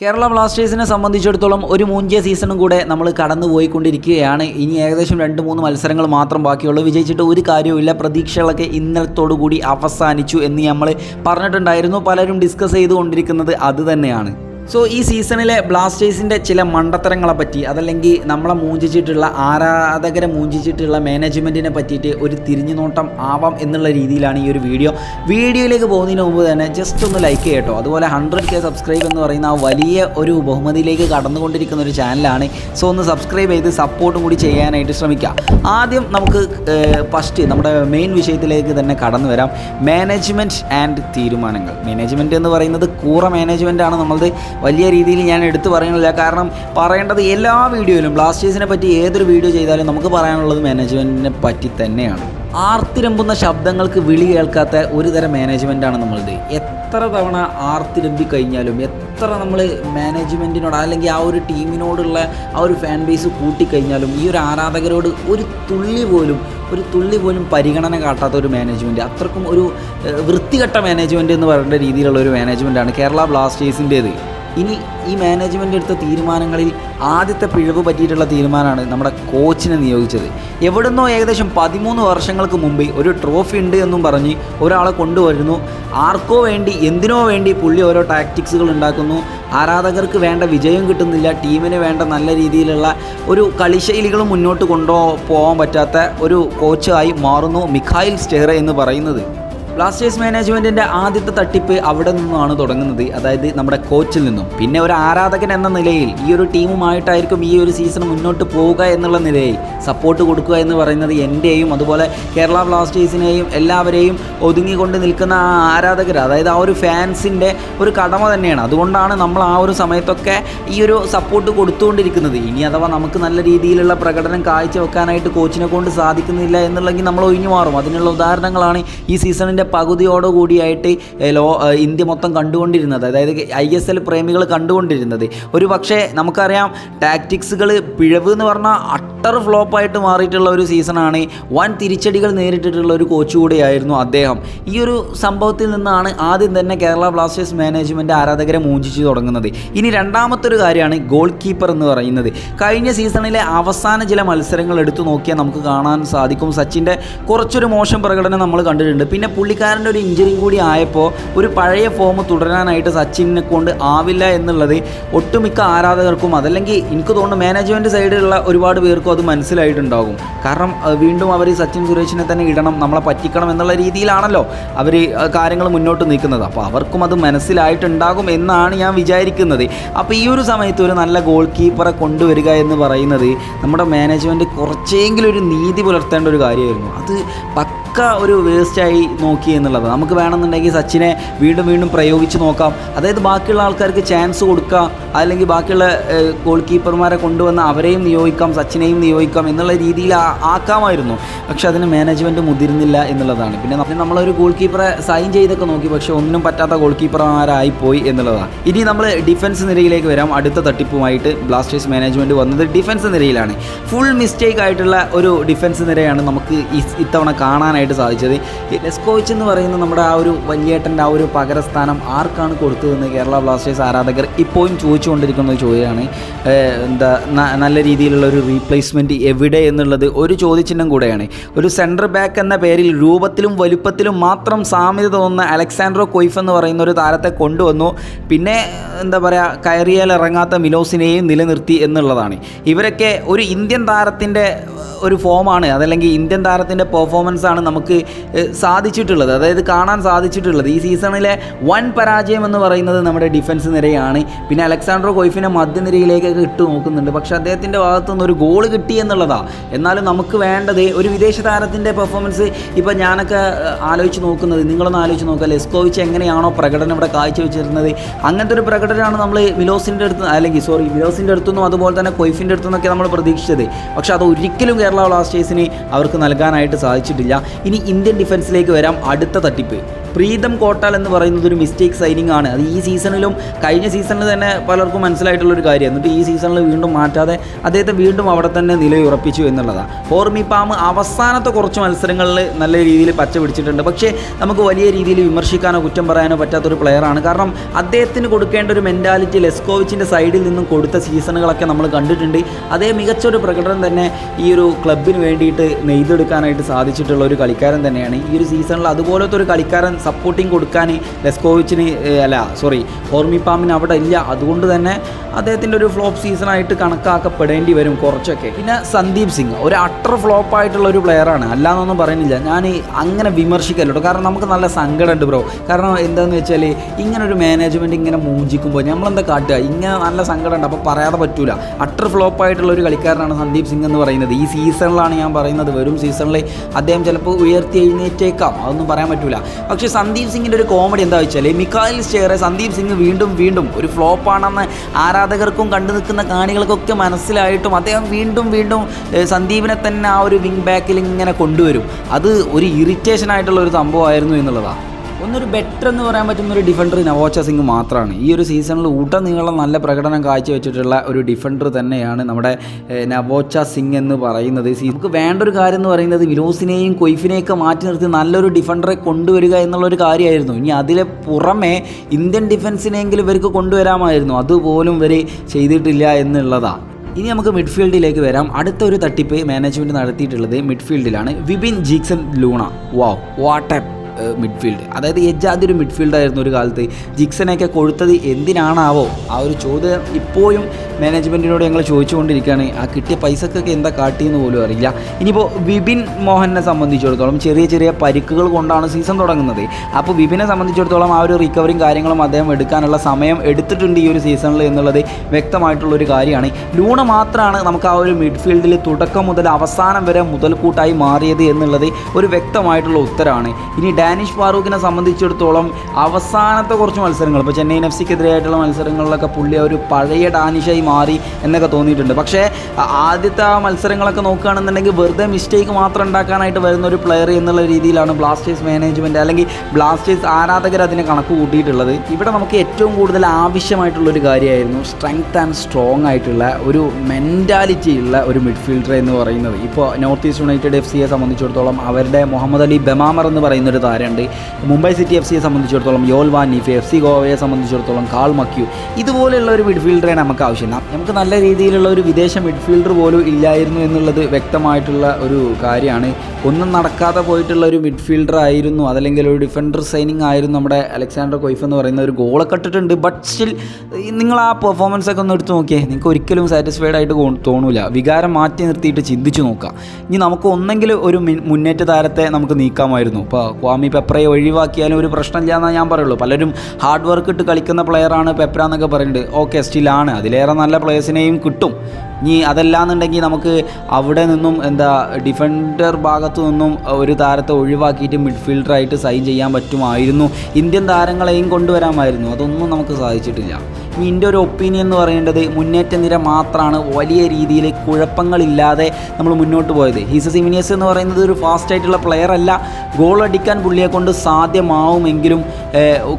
കേരള ബ്ലാസ്റ്റേഴ്സിനെ സംബന്ധിച്ചിടത്തോളം ഒരു മൂഞ്ചിയ സീസണും കൂടെ നമ്മൾ കടന്നു പോയിക്കൊണ്ടിരിക്കുകയാണ് ഇനി ഏകദേശം രണ്ട് മൂന്ന് മത്സരങ്ങൾ മാത്രം ബാക്കിയുള്ളൂ. വിജയിച്ചിട്ട് ഒരു കാര്യവുമില്ല. പ്രതീക്ഷകളൊക്കെ ഇന്നലത്തോടുകൂടി അവസാനിച്ചു എന്ന് നമ്മൾ പറഞ്ഞിട്ടുണ്ടായിരുന്നു. പലരും ഡിസ്കസ് ചെയ്തുകൊണ്ടിരിക്കുന്നത് അത് തന്നെയാണ്. സോ ഈ സീസണിലെ ബ്ലാസ്റ്റേഴ്സിന്റെ ചില മണ്ടത്തരങ്ങളെ പറ്റി അതല്ലെങ്കിൽ നമ്മളെ മൂഞ്ചിച്ചിട്ടുള്ള ആരാധകരെ മൂഞ്ചിച്ചിട്ടുള്ള മാനേജ്മെന്റിനെ പറ്റിയിട്ട് ഒരു തിരിഞ്ഞു നോട്ടം ആവാം എന്നുള്ള രീതിയിലാണ് ഈ ഒരു വീഡിയോ വീഡിയോയിലേക്ക് പോകുന്നതിന് മുമ്പ് തന്നെ ജസ്റ്റ് ഒന്ന് ലൈക്ക് ചെയ്യട്ടോ. അതുപോലെ ഹൺഡ്രഡ് കെ സബ്സ്ക്രൈബ് എന്ന് പറയുന്ന വലിയ ഒരു ബഹുമതിയിലേക്ക് കടന്നുകൊണ്ടിരിക്കുന്ന ഒരു ചാനലാണ് സോ ഒന്ന് സബ്സ്ക്രൈബ് ചെയ്ത് സപ്പോർട്ടും കൂടി ചെയ്യാനായിട്ട് ശ്രമിക്കുക ആദ്യം നമുക്ക് ഫസ്റ്റ് നമ്മുടെ മെയിൻ വിഷയത്തിലേക്ക് തന്നെ കടന്നു വരാം. മാനേജ്മെന്റ് ആൻഡ് തീരുമാനങ്ങൾ. മാനേജ്മെന്റ് എന്ന് പറയുന്നത് കൂറ മാനേജ്മെന്റ് ആണ്. നമ്മളത് വലിയ രീതിയിൽ ഞാൻ എടുത്തു പറയുന്നില്ല. കാരണം പറയേണ്ടത് എല്ലാ വീഡിയോയിലും ബ്ലാസ്റ്റേഴ്സിനെ പറ്റി ഏതൊരു വീഡിയോ ചെയ്താലും നമുക്ക് പറയാനുള്ളത് മാനേജ്മെന്റിനെ പറ്റി തന്നെയാണ്. ആർത്തിരമ്പുന്ന ശബ്ദങ്ങൾക്ക് വിളി കേൾക്കാത്ത ഒരു തരം മാനേജ്മെന്റാണ് നമ്മളത് എത്ര തവണ ആർത്തിരമ്പി കഴിഞ്ഞാലും എത്ര നമ്മൾ മാനേജ്മെന്റിനോട് അല്ലെങ്കിൽ ആ ഒരു ടീമിനോടുള്ള ആ ഒരു ഫാൻ ബേസ് കൂട്ടിക്കഴിഞ്ഞാലും ഈ ഒരു ആരാധകരോട് ഒരു തുള്ളി പോലും ഒരു തുള്ളി പോലും പരിഗണന കാട്ടാത്ത ഒരു മാനേജ്മെന്റ് അത്രക്കും ഒരു വൃത്തികെട്ട മാനേജ്മെന്റ് എന്ന് പറയേണ്ട രീതിയിലുള്ള ഒരു മാനേജ്മെന്റാണ് കേരള ബ്ലാസ്റ്റേഴ്സിന്റേത്. ഇനി ഈ മാനേജ്മെന്റ് എടുത്ത തീരുമാനങ്ങളിൽ ആദ്യത്തെ പിഴവ് പറ്റിയിട്ടുള്ള തീരുമാനമാണ് നമ്മുടെ കോച്ചിനെ നിയോഗിച്ചത്. എവിടുന്നോ ഏകദേശം പതിമൂന്ന് വർഷങ്ങൾക്ക് മുമ്പേ ഒരു ട്രോഫി ഉണ്ട് എന്നും പറഞ്ഞ് ഒരാളെ കൊണ്ടുവരുന്നു. ആർക്കോ വേണ്ടി എന്തിനോ വേണ്ടി പുള്ളി ഓരോ ടാക്ടിക്സുകൾ ഉണ്ടാക്കുന്നു. ആരാധകർക്ക് വേണ്ട വിജയം കിട്ടുന്നില്ല ടീമിന് വേണ്ട നല്ല രീതിയിലുള്ള ഒരു കളിശൈലികളും മുന്നോട്ട് കൊണ്ടോ പോകാൻ പറ്റാത്ത ഒരു കോച്ചായി മാറുന്നു മിഖായിൽ സ്റ്റെഹ്റ എന്ന് പറയുന്നത്. ബ്ലാസ്റ്റേഴ്സ് മാനേജ്മെന്റിന്റെ ആദ്യത്തെ തട്ടിപ്പ് അവിടെ നിന്നാണ് തുടങ്ങുന്നത്. അതായത് നമ്മുടെ കോച്ചിൽ നിന്നും. പിന്നെ ഒരു ആരാധകൻ എന്ന നിലയിൽ ഈ ഒരു ടീമുമായിട്ടായിരിക്കും ഈ ഒരു സീസൺ മുന്നോട്ട് പോവുക എന്നുള്ള നിലയിൽ സപ്പോർട്ട് കൊടുക്കുക എന്ന് പറയുന്നത് എന്റെയും അതുപോലെ കേരള ബ്ലാസ്റ്റേഴ്സിനെയും എല്ലാവരെയും ഒതുങ്ങിക്കൊണ്ട് നിൽക്കുന്ന ആ ആരാധകർ അതായത് ആ ഒരു ഫാൻസിന്റെ ഒരു കടമ തന്നെയാണ്. അതുകൊണ്ടാണ് നമ്മൾ ആ ഒരു സമയത്തൊക്കെ ഈ ഒരു സപ്പോർട്ട് കൊടുത്തുകൊണ്ടിരിക്കുന്നത്. ഇനി അഥവാ നമുക്ക് നല്ല രീതിയിലുള്ള പ്രകടനം കാഴ്ചവെക്കാനായിട്ട് കോച്ചിനെ കൊണ്ട് സാധിക്കുന്നില്ല എന്നുള്ളെങ്കിൽ നമ്മൾ ഒഴിഞ്ഞു മാറും. അതിനുള്ള ഉദാഹരണങ്ങളാണ് ഈ സീസണിന്റെ പകുതിയോടു കൂടിയായിട്ട് ഏ, ലോ ഇന്ത്യ മൊത്തം കണ്ടുകൊണ്ടിരുന്നത് അതായത് ഐ എസ് എൽ പ്രേമികൾ കണ്ടുകൊണ്ടിരുന്നത്. ഒരു പക്ഷേ നമുക്കറിയാം ടാക്ടിക്സുകൾ പിഴവ് എന്ന് പറഞ്ഞാൽ അട്ടർ ഫ്ലോപ്പായിട്ട് മാറിയിട്ടുള്ള ഒരു സീസണാണ്. വൻ തിരിച്ചടികൾ നേരിട്ടിട്ടുള്ള ഒരു കോച്ച് കൂടിയായിരുന്നു അദ്ദേഹം. ഈ ഒരു സംഭവത്തിൽ നിന്നാണ് ആദ്യം തന്നെ കേരള ബ്ലാസ്റ്റേഴ്സ് മാനേജ്മെന്റ് ആരാധകരെ മൂഞ്ചിച്ച് തുടങ്ങുന്നത്. ഇനി രണ്ടാമത്തെ ഒരു കാര്യമാണ് ഗോൾ കീപ്പർ എന്ന് പറയുന്നത്. കഴിഞ്ഞ സീസണിലെ അവസാന ചില മത്സരങ്ങൾ എടുത്തു നോക്കിയാൽ നമുക്ക് കാണാൻ സാധിക്കും. സച്ചിന്റെ കുറച്ചൊരു മോശം പ്രകടനം നമ്മൾ കണ്ടിട്ടുണ്ട്. പിന്നെ പുള്ളിക്കാരന്റെ ഒരു ഇഞ്ചറിയും കൂടി ആയപ്പോൾ ഒരു പഴയ ഫോം തുടരാനായിട്ട് സച്ചിനെ കൊണ്ട് ആവില്ല എന്നുള്ളത് ഒട്ടുമിക്ക ആരാധകർക്കും അതല്ലെങ്കിൽ എനിക്ക് തോന്നുന്നു മാനേജ്മെന്റ് സൈഡിലുള്ള ഒരുപാട് പേർക്കും അത് മനസ്സിലായിട്ടുണ്ടാകും. കാരണം വീണ്ടും അവർ സച്ചിൻ സുരേഷിനെ തന്നെ ഇടണം നമ്മളെ പറ്റിക്കണം എന്നുള്ള രീതിയിലാണല്ലോ അവർ കാര്യങ്ങൾ മുന്നോട്ട് നീക്കുന്നത്. അപ്പോൾ അവർക്കും അത് മനസ്സിലായിട്ടുണ്ടാകും എന്നാണ് ഞാൻ വിചാരിക്കുന്നത്. അപ്പോൾ ഈ ഒരു സമയത്ത് ഒരു നല്ല ഗോൾ കീപ്പറെ കൊണ്ടുവരിക എന്ന് പറയുന്നത് നമ്മുടെ മാനേജ്മെന്റ് കുറച്ചെങ്കിലും ഒരു നീതി പുലർത്തേണ്ട ഒരു കാര്യമായിരുന്നു. അത് പക്ക ഒരു വേസ്റ്റായി നോക്കി എന്നുള്ളത്. നമുക്ക് വേണമെന്നുണ്ടെങ്കിൽ സച്ചിനെ വീണ്ടും വീണ്ടും പ്രയോഗിച്ച് നോക്കാം. അതായത് ബാക്കിയുള്ള ആൾക്കാർക്ക് ചാൻസ് കൊടുക്കാം. അല്ലെങ്കിൽ ബാക്കിയുള്ള ഗോൾ കീപ്പർമാരെ കൊണ്ടുവന്ന് അവരെയും നിയോഗിക്കാം സച്ചിനെയും നിയോഗിക്കാം എന്നുള്ള രീതിയിൽ ആക്കാമായിരുന്നു. പക്ഷേ അതിന് മാനേജ്മെന്റ് മുതിരുന്നില്ല എന്നുള്ളതാണ്. പിന്നെ നമ്മ- നമ്മളൊരു ഗോൾ കീപ്പറെ സൈൻ ചെയ്തൊക്കെ നോക്കി. പക്ഷേ ഒന്നും പറ്റാത്ത ഗോൾ കീപ്പർമാരായി പോയി എന്നുള്ളതാണ്. ഇനി നമ്മൾ ഡിഫൻസ് നിരയിലേക്ക് വരാം. അടുത്ത തട്ടിപ്പുമായിട്ട് ബ്ലാസ്റ്റേഴ്സ് മാനേജ്മെന്റ് വന്നത് ഡിഫൻസ് നിരയിലാണ്. ഫുൾ മിസ്റ്റേക്ക് ആയിട്ടുള്ള ഒരു ഡിഫൻസ് നിരയാണ് നമുക്ക് ഇത്തവണ കാണാനായിട്ട് സാധിച്ചത്. ഈ ലെസ്കോവിച്ച് എന്ന് പറയുന്ന നമ്മുടെ ആ ഒരു വലിയേട്ടന്റെ ആ ഒരു പകരസ്ഥാനം ആർക്കാണ് കൊടുത്തതെന്ന് കേരള ബ്ലാസ്റ്റേഴ്സ് ആരാധകർ ഇപ്പോഴും ചോദിച്ചുകൊണ്ടിരിക്കുന്ന ഒരു ചോദ്യമാണ്. എന്താ നല്ല രീതിയിലുള്ള ഒരു റീപ്ലേസ്മെന്റ് എവിടെ എന്നുള്ളത് ഒരു ചോദ്യചിഹ്നം കൂടെയാണ്. ഒരു സെന്റർ ബാക്ക് എന്ന പേരിൽ രൂപത്തിലും വലുപ്പത്തിലും മാത്രം സാമ്യത തോന്നുന്ന അലക്സാൻഡ്രോ കൊയ്ഫ് എന്ന് പറയുന്ന ഒരു താരത്തെ കൊണ്ടുവന്നു. പിന്നെ എന്താ പറയുക കയറിയാൽ ഇറങ്ങാത്ത മിലോസിനെയും നിലനിർത്തി എന്നുള്ളതാണ്. ഇവരൊക്കെ ഒരു ഇന്ത്യൻ താരത്തിന്റെ ഒരു ഫോമാണ് അതല്ലെങ്കിൽ ഇന്ത്യൻ താരത്തിന്റെ പെർഫോമൻസ് ആണ് നമുക്ക് സാധിച്ചിട്ടുള്ളത്. അതായത് കാണാൻ സാധിച്ചിട്ടുള്ളത്. ഈ സീസണിലെ വൻ പരാജയം എന്ന് പറയുന്നത് നമ്മുടെ ഡിഫൻസ് നിരയാണ്. പിന്നെ അലക്സാണ്ടറോ കൊയ്ഫിനെ മധ്യനിരയിലേക്കൊക്കെ ഇട്ട് നോക്കുന്നുണ്ട്. പക്ഷേ അദ്ദേഹത്തിന്റെ ഭാഗത്തുനിന്ന് ഒരു ഗോൾ കിട്ടി എന്നുള്ളതാണ് എന്നാലും നമുക്ക് വേണ്ടത് ഒരു വിദേശ താരത്തിന്റെ പെർഫോമൻസ് ഇപ്പോൾ ഞാനൊക്കെ ആലോചിച്ച് നോക്കുന്നത്. നിങ്ങളൊന്ന് ആലോചിച്ച് നോക്കുക. ലെസ്കോവിച്ച് എങ്ങനെയാണോ പ്രകടനം ഇവിടെ കാഴ്ചവെച്ചിരുന്നത്. അങ്ങനത്തെ ഒരു പ്രകടനമാണ് നമ്മൾ മിലോസിന്റെ അടുത്ത് അല്ലെങ്കിൽ സോറി മിലോസിന്റെ അടുത്തുനിന്നും അതുപോലെ തന്നെ കൊയ്ഫിന്റെ അടുത്തുനിന്നൊക്കെ നമ്മൾ പ്രതീക്ഷിച്ചത്. പക്ഷേ അത് ഒരിക്കലും കേരള ബ്ലാസ്റ്റേഴ്സിന് അവർക്ക് നൽകാനായിട്ട് സാധിച്ചിട്ടില്ല. ഇനി ഇന്ത്യൻ ഡിഫൻസിലേക്ക് വരാം അടുത്ത തട്ടിപ്പ്. പ്രീതം കോട്ടാൽ എന്ന് പറയുന്നത് ഒരു മിസ്റ്റേക്ക് സൈനിങ് ആണ്. അത് ഈ സീസണിലും കഴിഞ്ഞ സീസണിൽ തന്നെ പലർക്കും മനസ്സിലായിട്ടുള്ള ഒരു കാര്യം. എന്നിട്ട് ഈ സീസണിൽ വീണ്ടും മാറ്റാതെ അദ്ദേഹത്തെ വീണ്ടും അവിടെ തന്നെ നിലയുറപ്പിച്ചു എന്നുള്ളതാണ് ഹോർമി പാം അവസാനത്തെ കുറച്ച് മത്സരങ്ങളിൽ നല്ല രീതിയിൽ പച്ച പിടിച്ചിട്ടുണ്ട്. പക്ഷേ നമുക്ക് വലിയ രീതിയിൽ വിമർശിക്കാനോ കുറ്റം പറയാനോ പറ്റാത്തൊരു പ്ലെയറാണ് കാരണം അദ്ദേഹത്തിന് കൊടുക്കേണ്ട ഒരു മെന്റാലിറ്റി ലെസ്കോവിച്ചിന്റെ സൈഡിൽ നിന്നും കൊടുത്ത സീസണുകളൊക്കെ നമ്മൾ കണ്ടിട്ടുണ്ട്. അതേ മികച്ചൊരു പ്രകടനം തന്നെ ഈ ഒരു ക്ലബിന് വേണ്ടിയിട്ട് നെയ്തെടുക്കാനായിട്ട് സാധിച്ചിട്ടുള്ള ഒരു കളിക്കാരൻ തന്നെയാണ്. ഈ ഒരു സീസണിൽ അതുപോലത്തെ ഒരു കളിക്കാരൻ സപ്പോർട്ടിങ് കൊടുക്കാൻ ലെസ്കോവിച്ചിന് അല്ല സോറി ഓർമി പാമിന് അവിടെ ഇല്ല. അതുകൊണ്ട് തന്നെ അദ്ദേഹത്തിന്റെ ഒരു ഫ്ലോപ്പ് സീസണായിട്ട് കണക്കാക്കപ്പെടേണ്ടി വരും കുറച്ചൊക്കെ. പിന്നെ സന്ദീപ് സിംഗ് ഒരു അട്ടർ ഫ്ലോപ്പ് ആയിട്ടുള്ള ഒരു പ്ലെയറാണ് അല്ലാന്നൊന്നും പറയുന്നില്ല. ഞാൻ അങ്ങനെ വിമർശിക്കല്ലോ കാരണം നമുക്ക് നല്ല സങ്കടമുണ്ട് ബ്രോ. കാരണം എന്താണെന്ന് വെച്ചാൽ ഇങ്ങനെ ഒരു മാനേജ്മെന്റ് ഇങ്ങനെ മൂഞ്ചിക്കുമ്പോൾ നമ്മളെന്താ കാട്ടുക? ഇങ്ങനെ നല്ല സങ്കടമുണ്ട് അപ്പോൾ പറയാതെ പറ്റൂല. അട്ടർ ഫ്ലോപ്പ് ആയിട്ടുള്ള ഒരു കളിക്കാരനാണ് സന്ദീപ് സിംഗ് എന്ന് പറയുന്നത്. ഈ സീസണിലാണ് ഞാൻ പറയുന്നത്. വരും സീസണിൽ അദ്ദേഹം ചിലപ്പോൾ ഉയർത്തി എഴുന്നേറ്റേക്കാം അതൊന്നും പറയാൻ പറ്റില്ല പക്ഷേ സന്ദീപ് സിംഗിന്റെ ഒരു കോമഡി എന്താ വെച്ചാൽ മിക്കായിൽ ഷെയറെ സന്ദീപ് സിംഗ് വീണ്ടും വീണ്ടും ഒരു ഫ്ലോപ്പാണെന്ന് ആരാധകർക്കും കണ്ടു നിൽക്കുന്ന കാണികൾക്കൊക്കെ മനസ്സിലായിട്ടും അദ്ദേഹം വീണ്ടും വീണ്ടും സന്ദീപിനെ തന്നെ ആ ഒരു വിങ് ബാക്കിൽ ഇങ്ങനെ കൊണ്ടുവരും. അത് ഒരു ഇറിറ്റേഷൻ ആയിട്ടുള്ള ഒരു സംഭവമായിരുന്നു എന്നുള്ളതാണ് ഒന്നൊരു ബെറ്റർ എന്ന് പറയാൻ പറ്റുന്ന ഒരു ഡിഫൻഡർ നവോച്ച സിംഗ് മാത്രമാണ് ഈ ഒരു സീസണിൽ ഊട്ടനീളം നല്ല പ്രകടനം കാഴ്ചവെച്ചിട്ടുള്ള ഒരു ഡിഫൻഡർ തന്നെയാണ് നമ്മുടെ നവോച്ച സിംഗ് എന്ന് പറയുന്നത്. നമുക്ക് വേണ്ട ഒരു കാര്യം എന്ന് പറയുന്നത് വിനോസിനെയും കൊയ്ഫിനെയൊക്കെ മാറ്റി നിർത്തി നല്ലൊരു ഡിഫൻഡറെ കൊണ്ടുവരിക എന്നുള്ളൊരു കാര്യമായിരുന്നു. ഇനി അതിലെ പുറമെ ഇന്ത്യൻ ഡിഫൻസിനെങ്കിലും ഇവർക്ക് കൊണ്ടുവരാമായിരുന്നു. അതുപോലും ഇവർ ചെയ്തിട്ടില്ല എന്നുള്ളതാണ് ഇനി നമുക്ക് മിഡ്ഫീൽഡിലേക്ക് വരാം. അടുത്ത ഒരു തട്ടിപ്പ് മാനേജ്മെന്റ് നടത്തിയിട്ടുള്ളത് മിഡ്ഫീൽഡിലാണ് Vipin Jeakson Luna. Wow what midfield അതായത് എജാതി ഒരു മിഡ്ഫീൽഡായിരുന്നു ഒരു കാലത്ത്. ജിക്സനെയൊക്കെ കൊടുത്തത് എന്തിനാണാവോ? ആ ഒരു ചോദ്യം ഇപ്പോഴും മാനേജ്മെന്റിനോട് ഞങ്ങൾ ചോദിച്ചുകൊണ്ടിരിക്കുകയാണ്. ആ കിട്ടിയ പൈസക്കൊക്കെ എന്താ കാട്ടിയെന്ന് പോലും അറിയില്ല. ഇനിയിപ്പോൾ വിപിൻ മോഹനെ സംബന്ധിച്ചിടത്തോളം ചെറിയ ചെറിയ പരിക്കുകൾ കൊണ്ടാണ് സീസൺ തുടങ്ങുന്നത്. അപ്പോൾ വിപിനെ സംബന്ധിച്ചിടത്തോളം ആ ഒരു റിക്കവറിയും കാര്യങ്ങളും അദ്ദേഹം എടുക്കാനുള്ള സമയം എടുത്തിട്ടുണ്ട് ഈ ഒരു സീസണിൽ എന്നുള്ളത് വ്യക്തമായിട്ടുള്ളൊരു കാര്യമാണ്. ലൂണ മാത്രമാണ് നമുക്ക് ആ ഒരു മിഡ്ഫീൽഡിൽ തുടക്കം മുതൽ അവസാനം വരെ മുതൽക്കൂട്ടായി മാറിയത് എന്നുള്ളത് ഒരു വ്യക്തമായിട്ടുള്ള ഉത്തരമാണ് ഇനി ഡാനിഷ് ഫാറൂഖിനെ സംബന്ധിച്ചിടത്തോളം അവസാനത്തെ കുറച്ച് മത്സരങ്ങൾ ഇപ്പോൾ ചെന്നൈയിൻ എഫ് സിക്കെതിരായിട്ടുള്ള മത്സരങ്ങളിലൊക്കെ പുള്ളി ഒരു പഴയ ഡാനിഷായി മാറി എന്നൊക്കെ തോന്നിയിട്ടുണ്ട്. പക്ഷേ ആദ്യത്തെ ആ മത്സരങ്ങളൊക്കെ നോക്കുകയാണെന്നുണ്ടെങ്കിൽ വെറുതെ മിസ്റ്റേക്ക് മാത്രം ഉണ്ടാക്കാനായിട്ട് വരുന്ന ഒരു പ്ലെയർ എന്നുള്ള രീതിയിലാണ് ബ്ലാസ്റ്റേഴ്സ് മാനേജ്മെന്റ് അല്ലെങ്കിൽ ബ്ലാസ്റ്റേഴ്സ് ആരാധകർ അതിനെ കണക്ക് കൂട്ടിയിട്ടുള്ളത്. ഇവിടെ നമുക്ക് ഏറ്റവും കൂടുതൽ ആവശ്യമായിട്ടുള്ളൊരു കാര്യമായിരുന്നു സ്ട്രെങ്ത് ആൻഡ് സ്ട്രോങ് ആയിട്ടുള്ള ഒരു മെന്റാലിറ്റി ഉള്ള ഒരു മിഡ്ഫീൽഡർ എന്ന് പറയുന്നത്. ഇപ്പോൾ നോർത്ത് ഈസ്റ്റ് യുണൈറ്റഡ് എഫ് സിയെ സംബന്ധിച്ചിടത്തോളം അവരുടെ മുഹമ്മദ് അലി ബമാമർ എന്ന് പറയുന്ന ഒരു താരമുണ്ട് മുംബൈ സിറ്റി എഫ് സിയെ സംബന്ധിച്ചിടത്തോളം Yoell van Neef F C ഗോവയെ സംബന്ധിച്ചിടത്തോളം കാൾ മക്യു ഇതുപോലെയുള്ള ഒരു മിഡ്ഫീൽഡറെ നമുക്ക് ആവശ്യം. നമുക്ക് നല്ല രീതിയിലുള്ള ഒരു വിദേശ മിഡ്ഫീൽഡർ പോലും ഇല്ലായിരുന്നു എന്നുള്ളത് വ്യക്തമായിട്ടുള്ള ഒരു കാര്യമാണ്. ഒന്നും നടക്കാതെ പോയിട്ടുള്ള ഒരു മിഡ്ഫീൽഡർ ആയിരുന്നു അതല്ലെങ്കിൽ ഒരു ഡിഫൻഡർ സൈനിങ് ആയിരുന്നു നമ്മുടെ അലക്സാണ്ടർ കൊയ്ഫ് എന്ന് പറയുന്ന ഒരു ഗോളൊക്കെ ഇട്ടിട്ടുണ്ട് ബട്ട് സ്റ്റിൽ നിങ്ങൾ ആ പെർഫോമൻസ് ഒക്കെ ഒന്ന് എടുത്ത് നോക്കിയേ നിങ്ങൾക്ക് ഒരിക്കലും സാറ്റിസ്ഫൈഡ് ആയിട്ട് തോന്നൂല. വികാരം മാറ്റി നിർത്തിയിട്ട് ചിന്തിച്ചു നോക്കുക ഇനി നമുക്ക് ഒന്നെങ്കിൽ ഒരു മുന്നേറ്റ താരത്തെ നമുക്ക് നീക്കാമായിരുന്നു. ഇപ്പോൾ ക്വാമി പെപ്രയെ ഒഴിവാക്കിയാലും ഒരു പ്രശ്നമില്ല എന്നാണ് ഞാൻ പറയുള്ളൂ. പലരും ഹാർഡ് വർക്ക് ഇട്ട് കളിക്കുന്ന പ്ലെയറാണ് പെപ്ര എന്നൊക്കെ പറയുന്നുണ്ട്. ഓക്കെ സ്റ്റിലാണ് അതിലേറെ നല്ല പ്ലെയേഴ്സിനെയും കിട്ടും. ഇനി അതല്ലാന്നുണ്ടെങ്കിൽ നമുക്ക് അവിടെ നിന്നും എന്താ ഡിഫൻഡർ ഭാഗത്തു നിന്നും ഒരു താരത്തെ ഒഴിവാക്കിയിട്ട് മിഡ്ഫീൽഡറായിട്ട് സൈൻ ചെയ്യാൻ പറ്റുമായിരുന്നു. ഇന്ത്യൻ താരങ്ങളെയും കൊണ്ടുവരാമായിരുന്നു. അതൊന്നും നമുക്ക് സാധിച്ചിട്ടില്ല. ഇനി എന്റെ ഒരു ഒപ്പീനിയൻ എന്ന് പറയേണ്ടത് മുന്നേറ്റ നിര മാത്രമാണ് വലിയ രീതിയിൽ കുഴപ്പങ്ങളില്ലാതെ നമ്മൾ മുന്നോട്ട് പോയത്. ഹീസ സിമിനിയസ് എന്ന് പറയുന്നത് ഒരു ഫാസ്റ്റായിട്ടുള്ള പ്ലെയർ അല്ല. ഗോൾ അടിക്കാൻ പുള്ളിയെ കൊണ്ട് സാധ്യമാവുമെങ്കിലും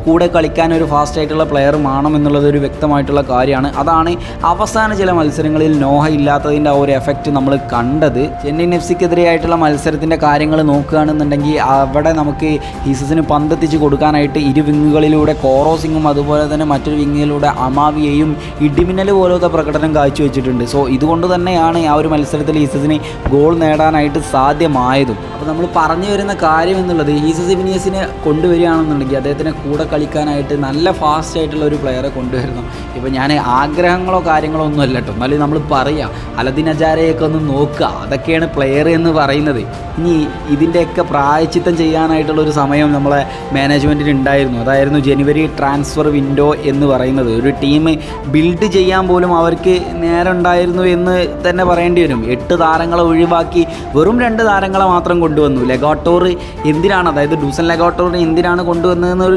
കൂടെ കളിക്കാൻ ഒരു ഫാസ്റ്റ് ആയിട്ടുള്ള പ്ലെയർ വേണം എന്നുള്ളത് ഒരു വ്യക്തമായിട്ടുള്ള കാര്യമാണ്. അതാണ് അവസാന ചില മത്സരങ്ങളിൽ നോഹ ഇല്ലാത്തതിന്റെ ആ ഒരു എഫക്റ്റ് നമ്മൾ കണ്ടത്. ചെന്നൈയിൻ എഫ് സിക്കെതിരെയായിട്ടുള്ള മത്സരത്തിന്റെ കാര്യങ്ങൾ നോക്കുകയാണെന്നുണ്ടെങ്കിൽ അവിടെ നമുക്ക് ഹീസസിന് പന്തെത്തിച്ച് കൊടുക്കാനായിട്ട് ഇരു വിങ്ങുകളിലൂടെ കോറോസിങ്ങും അതുപോലെ തന്നെ മറ്റൊരു വിങ്ങിലൂടെ അമാവിയെയും ഇടിമിന്നൽ പോലത്തെ പ്രകടനം കാഴ്ച വെച്ചിട്ടുണ്ട് സോ ഇതുകൊണ്ട് തന്നെയാണ് ആ ഒരു മത്സരത്തിൽ ഹീസസിന് ഗോൾ നേടാനായിട്ട് സാധ്യമായതും. അപ്പോൾ നമ്മൾ പറഞ്ഞു വരുന്ന കാര്യം എന്നുള്ളത് ഹീസസ് ഇബിനിയസിനെ കൊണ്ടുവരികയാണെന്നുണ്ടെങ്കിൽ അദ്ദേഹത്തിനെ കൂടെ കളിക്കാനായിട്ട് നല്ല ഫാസ്റ്റ് ആയിട്ടുള്ള ഒരു പ്ലെയറെ കൊണ്ടുവരുന്നു. ഇപ്പോൾ ഞാൻ ആഗ്രഹങ്ങളോ കാര്യങ്ങളോ ഒന്നും അല്ല കേട്ടോ എന്നാലും നമ്മൾ പറയുക അലദിൻ അജാരയൊക്കെ ഒന്ന് നോക്കുക. അതൊക്കെയാണ് പ്ലെയർ എന്ന് പറയുന്നത്. ഇനി ഇതിന്റെയൊക്കെ പ്രായച്ചിത്തം ചെയ്യാനായിട്ടുള്ള ഒരു സമയം നമ്മളെ മാനേജ്മെന്റിന് ഉണ്ടായിരുന്നു. അതായിരുന്നു ജനുവരി ട്രാൻസ്ഫർ വിൻഡോ എന്ന് പറയുന്നത്. ഒരു ടീം ബിൽഡ് ചെയ്യാൻ പോലും അവർക്ക് നേരം ഉണ്ടായിരുന്നു എന്ന് തന്നെ പറയേണ്ടി വരും. എട്ട് താരങ്ങളെ ഒഴിവാക്കി വെറും രണ്ട് താരങ്ങളെ മാത്രം കൊണ്ടുവന്നു. ലെഗോട്ടോർ എന്തിനാണ്? അതായത് ഡൂസൻ ലെഗോട്ടോറിനെ എന്തിനാണ്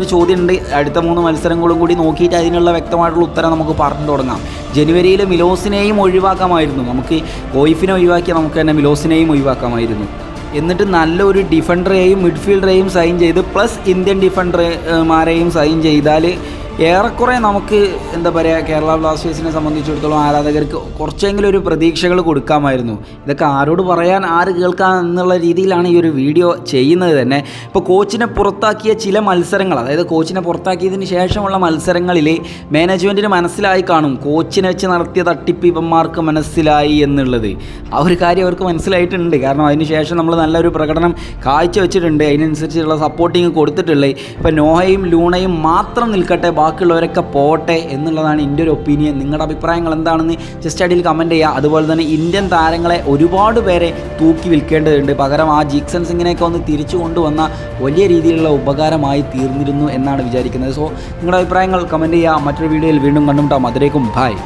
കൊണ്ടുവന്നതെന്നൊരു ചോദ്യമുണ്ട്. അടുത്ത മൂന്ന് മത്സരങ്ങളും കൂടി നോക്കിയിട്ട് അതിനുള്ള വ്യക്തമായിട്ടുള്ള ഉത്തരം നമുക്ക് പറഞ്ഞു തുടങ്ങാം. ജനുവരിയിൽ മിലോസിനെയും ഒഴിവാക്കാമായിരുന്നു. നമുക്ക് കോയിഫിനെ ഒഴിവാക്കി നമുക്ക് തന്നെ മിലോസിനെയും ഒഴിവാക്കാമായിരുന്നു. എന്നിട്ട് നല്ലൊരു ഡിഫൻഡറെയും മിഡ്ഫീൽഡറെയും സൈൻ ചെയ്ത് പ്ലസ് ഇന്ത്യൻ ഡിഫൻഡർമാരെയും സൈൻ ചെയ്താൽ ഏറെക്കുറെ നമുക്ക് എന്താ പറയുക കേരള ബ്ലാസ്റ്റേഴ്സിനെ സംബന്ധിച്ചിടത്തോളം ആരാധകർക്ക് കുറച്ചെങ്കിലും ഒരു പ്രതീക്ഷകൾ കൊടുക്കാമായിരുന്നു. ഇതൊക്കെ ആരോട് പറയാൻ ആര് കേൾക്കാം എന്നുള്ള രീതിയിലാണ് ഈ ഒരു വീഡിയോ ചെയ്യുന്നത് തന്നെ. ഇപ്പോൾ കോച്ചിനെ പുറത്താക്കിയ ചില മത്സരങ്ങൾ അതായത് കോച്ചിനെ പുറത്താക്കിയതിന് ശേഷമുള്ള മത്സരങ്ങളിൽ മാനേജ്മെന്റിന് മനസ്സിലായി കാണും കോച്ചിനെ വെച്ച് നടത്തിയ തട്ടിപ്പ് ഇവന്മാർക്ക് മനസ്സിലായി എന്നുള്ളത്. ആ ഒരു കാര്യം അവർക്ക് മനസ്സിലായിട്ടുണ്ട്. കാരണം അതിനുശേഷം നമ്മൾ നല്ലൊരു പ്രകടനം കാഴ്ചവെച്ചിട്ടുണ്ട്. അതിനനുസരിച്ചുള്ള സപ്പോർട്ടിങ് കൊടുത്തിട്ടുള്ളത് ഇപ്പോൾ നോഹയും ലൂണയും മാത്രം നിൽക്കട്ടെ ബാക്കിയുള്ളവരൊക്കെ പോട്ടെ എന്നുള്ളതാണ് എന്റെ ഒരു ഒപ്പീനിയൻ. നിങ്ങളുടെ അഭിപ്രായങ്ങൾ എന്താണെന്ന് ജസ്റ്റ് അടിയിൽ കമന്റ് ചെയ്യുക. അതുപോലെ തന്നെ ഇന്ത്യൻ താരങ്ങളെ ഒരുപാട് പേരെ തൂക്കി വിൽക്കേണ്ടതുണ്ട്. പകരം ആ ജീക്സൺ സിംഗിനെയൊക്കെ ഒന്ന് തിരിച്ചു കൊണ്ടുവന്ന വലിയ രീതിയിലുള്ള ഉപകാരമായി തീർന്നിരുന്നു എന്നാണ് വിചാരിക്കുന്നത്. സോ നിങ്ങളുടെ അഭിപ്രായങ്ങൾ കമന്റ് ചെയ്യുക. മറ്റൊരു വീഡിയോയിൽ വീണ്ടും കണ്ടുമുട്ടാം. അതിലേക്കും ബായ്